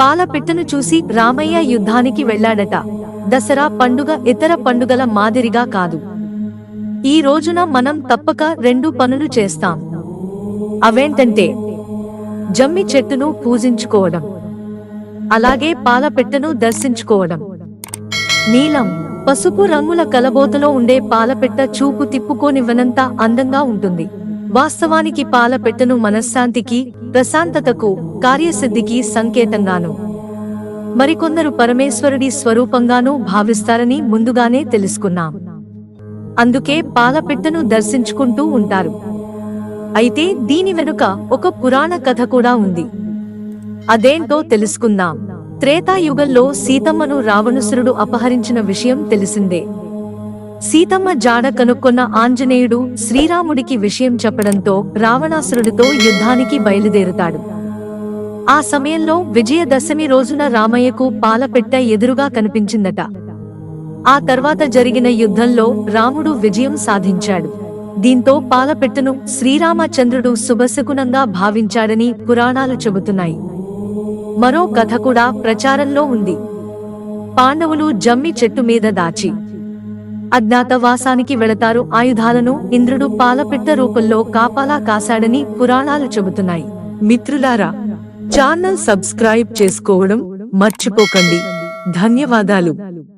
పాలపిట్టను చూసి రామయ్య యుద్ధానికి వెళ్ళాడట. దసరా పండుగ ఇతర పండుగల మాదిరిగా కాదు. ఈ రోజున మనం తప్పక రెండు పనులు చేస్తాం. అవేంటంటే జమ్మి చెట్టును పూజించుకోవడం. అలాగే పాలపెట్టను దర్శించుకోవడం. నీలం పసుపు రంగుల కలబోతలో ఉండే పాలపెట్ట చూపు తిప్పుకోనివ్వనంత అందంగా ఉంటుంది. వాస్తవానికి పాలపెట్టను మనశ్శాంతికి ప్రశాంతతకు కార్యసిద్ధికి సంకేతంగాను. మరికొందరు పరమేశ్వరుడి స్వరూపంగానూ భావిస్తారని ముందుగానే తెలుసుకున్నాం. అందుకే పాలపెట్టను దర్శించుకుంటూ ఉంటారు. అయితే దీని వెనుక ఒక పురాణ కథ కూడా ఉంది. అదేంటో తెలుసుకుందాం. త్రేతాయుగంలో సీతమ్మను రావణుసురుడు అపహరించిన విషయం తెలిసిందే. సీతమ్మ జాడ కనుక్కున్న ఆంజనేయుడు శ్రీరాముడికి విషయం చెప్పడంతో రావణాసురుడితో యుద్ధానికి బయలుదేరుతాడు. ఆ సమయంలో విజయదశమి రోజున రామయ్యకు పాలపెట్ట ఎదురుగా కనిపించిందట. ఆ తర్వాత జరిగిన యుద్ధంలో రాముడు విజయం సాధించాడు. దీంతో పాలపెట్టను శ్రీరామచంద్రుడు శుభశకునంగా భావించాడని పురాణాలు చెబుతున్నాయి. మరో కథ కూడా ప్రచారంలో ఉంది. పాండవులు జమ్మి చెట్టు మీద దాచి అజ్ఞాతవాసానికి వెళతారు. ఆయుధాలను ఇంద్రుడు పాలపిట్ట రూపంలో కాపాలా కాశాడని పురాణాలు చెబుతున్నాయి. మిత్రులారా ఛానల్ సబ్స్క్రైబ్ చేసుకోవడం మర్చిపోకండి. ధన్యవాదాలు.